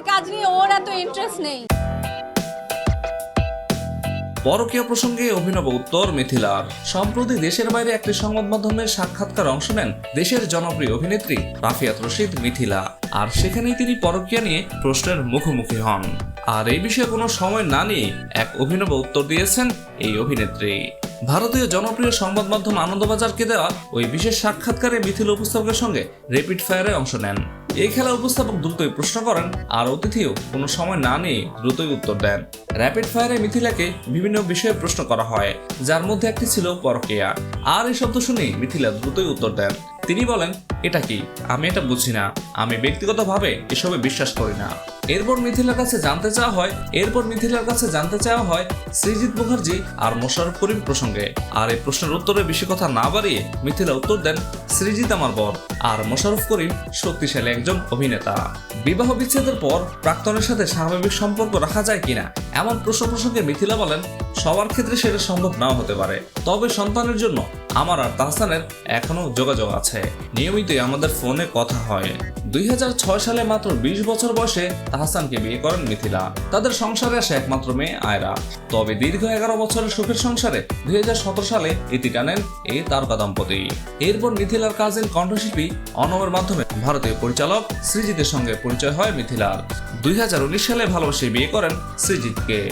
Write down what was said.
বাইরের কাজ নিয়ে ওর এত ইন্টারেস্ট নেই। পরকীয় প্রসঙ্গে অভিনব উত্তর মিথিলার। সম্প্রতি দেশের বাইরে একটি সংবাদ মাধ্যমের সাক্ষাৎকার অংশ নেন দেশের জনপ্রিয় অভিনেত্রী রাফিয়াত রশিদ মিথিলা। আর সেখানেই তিনি পরকীয়া নিয়ে প্রশ্নের মুখোমুখি হন। আর এই বিষয়ে কোনো সময় না নিয়ে এক অভিনব উত্তর দিয়েছেন এই অভিনেত্রী। ভারতীয় জনপ্রিয় সংবাদ মাধ্যম আনন্দবাজারকে দেওয়া ওই বিশেষ সাক্ষাৎকারে মিথিল উপস্থাপকের সঙ্গে রেপিড ফায়ারে অংশ নেন। এই খেলা উপস্থাপক দ্রুতই প্রশ্ন করেন, আর অতিথিও কোনো সময় না নিয়ে দ্রুতই উত্তর দেন। র্যাপিড ফায়ারে মিথিলাকে বিভিন্ন বিষয়ে প্রশ্ন করা হয়, যার মধ্যে একটি ছিল পরকেয়া। আর এই শব্দ শুনে মিথিলা দ্রুতই উত্তর দেন। তিনি বলেন, এটা কি? আমি এটা বুঝি না। আমি ব্যক্তিগতভাবে এসবে বিশ্বাস করি না। এরপর মিথিলার কাছে জানতে চাওয়া হয়, এরপর মিথিলার কাছে জানতে চাওয়া হয় সৃজিৎ মুখার্জি আর মোশারফ করিম প্রসঙ্গে। আর এই প্রশ্নের উত্তরে বেশি কথা না বাড়িয়ে মিথিলা উত্তর দেন সৃজিৎ আমার বর। আর মোশারফ করিম শক্তিশালী একজন অভিনেতা। বিবাহ বিচ্ছেদের পর প্রাক্তনের সাথে স্বাভাবিক সম্পর্ক রাখা যায় কিনা, এমন প্রশ্ন প্রসঙ্গে মিথিলা বলেন, সবার ক্ষেত্রে সেটা সম্ভব নাও হতে পারে। তবে সন্তানের জন্য আমার আর তাহসানের এখনও যোগাযোগ আছে। নিয়মিতই আমাদের ফোনে কথা হয়। দুই হাজার ছয় সালে মাত্র বিশ বছর বয়সে তাহসানকে বিয়ে করেন মিথিলা। তাদের সংসারে আসে একমাত্র মেয়ে আয়রা। তবে দীর্ঘ এগারো বছরের সুখের সংসারে দুই হাজার সতেরো সালে ইতি টানেন এই তারকা দম্পতি। এরপর মিথিলার কাজিন কণ্ঠশিল্পী অনমের মাধ্যমে ভারতীয় পরিচালক সৃজিতের সঙ্গে পরিচয় হয় মিথিলার। দুই হাজার উনিশ সালে ভালোবেসে বিয়ে করেন সৃজিতকে।